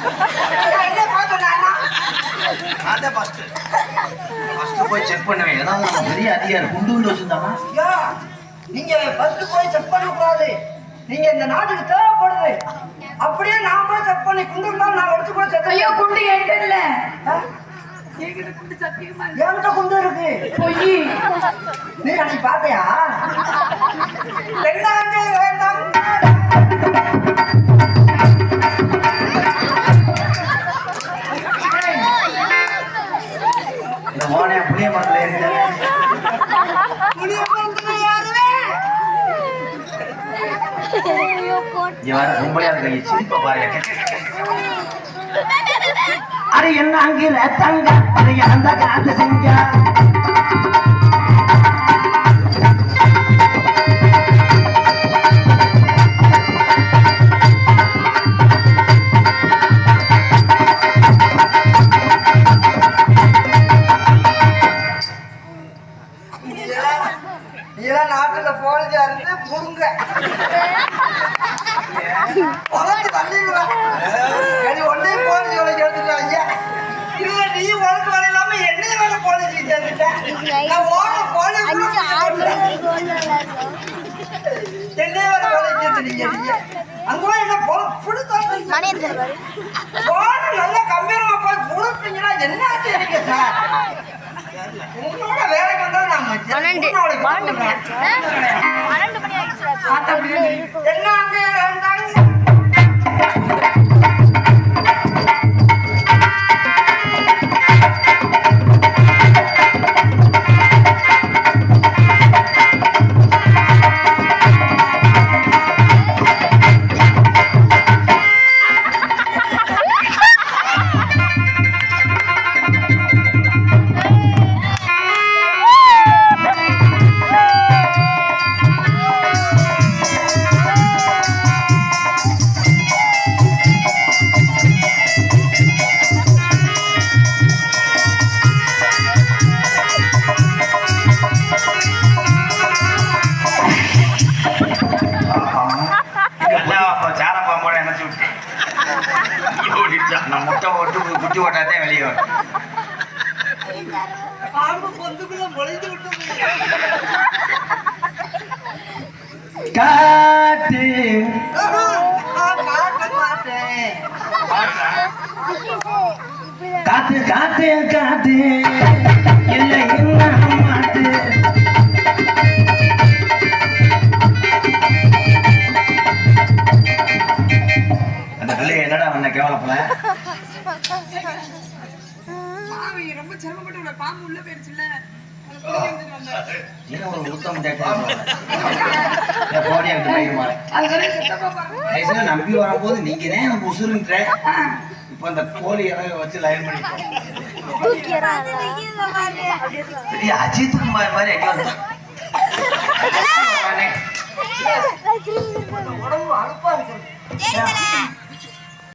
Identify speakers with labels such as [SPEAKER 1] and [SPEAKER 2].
[SPEAKER 1] என்ன பார்த்து நானா?
[SPEAKER 2] நான் தான் ஃபர்ஸ்ட் ஃபர்ஸ்ட் போய் செக் பண்ணுவேன். ஏதாவது நம்ம பெரிய அதிகாரி குண்டு குண்டு வச்சிருந்தானா?
[SPEAKER 1] ஐயா, நீங்க ஃபர்ஸ்ட் போய் செக் பண்ண கூடாது நீங்க இந்த நாட்டுக்கு தேவைப்படுது. அப்படியே நான் போய் செக் பண்ணி குண்டு நான் எடுத்து கூட செக்
[SPEAKER 3] ஐயோ குண்டு என்கிட்ட இல்ல? என்கிட்ட குண்டு சத்தியமா இல்ல.
[SPEAKER 1] என்கிட்ட குண்டு இருக்கு.
[SPEAKER 3] பொய்.
[SPEAKER 1] நீ அன்னைக்கு பார்த்தியா?
[SPEAKER 2] இந்த புளிய மரத்துல ஏறிட்டானே.
[SPEAKER 1] புளியமரத்துல யாருமே
[SPEAKER 2] பாருங்க என்ன அங்கே தங்க அरे அந்த காத்து செஞ்சா
[SPEAKER 1] நாட்டுல போலீஸா இருந்து புடுங்க உனக்கு தள்ளிடுவா சரி ஒன்னே போலீஸ் வேலைக்கு எடுத்துட்டாங்க இல்ல நீ உனக்கு வேலை இல்லாம என்னைய வேலை போலீஸ் சேர்த்துட்டேன் நான் ஓட போலீஸ் என்னைய வேலை வேலைக்கு சேர்த்துட்டீங்க நீங்க அங்கெல்லாம் என்ன புடி போன நல்லா கம்பீரமா போய் புடுப்பீங்கன்னா என்ன செய்றீங்க சார்? உங்களோட வேலைக்கு வந்தா நாங்க உங்களோட என்ன அங்க வேண்டாங்க
[SPEAKER 2] நான் முட்டை போட்டு குட்டி போட்டாதான் வெளியே வரும். காத்து காத்து காத்து. கேவலப்பல
[SPEAKER 3] பாவி ரொம்ப சிரமப்பட்டு உள்ள பாம்பு உள்ள போயிடுச்சுல்ல.
[SPEAKER 2] நீங்க ஒரு உத்தம். கடைசியில நம்பி வரும்போது நீங்க தான் எனக்கு உசுருன்ற. இப்போ அந்த கோழி வச்சு லைன் பண்ணிட்டோம் அஜித் குமார் மாதிரி எங்க வந்தான்
[SPEAKER 1] உடம்பு அழுப்பா இருக்கு.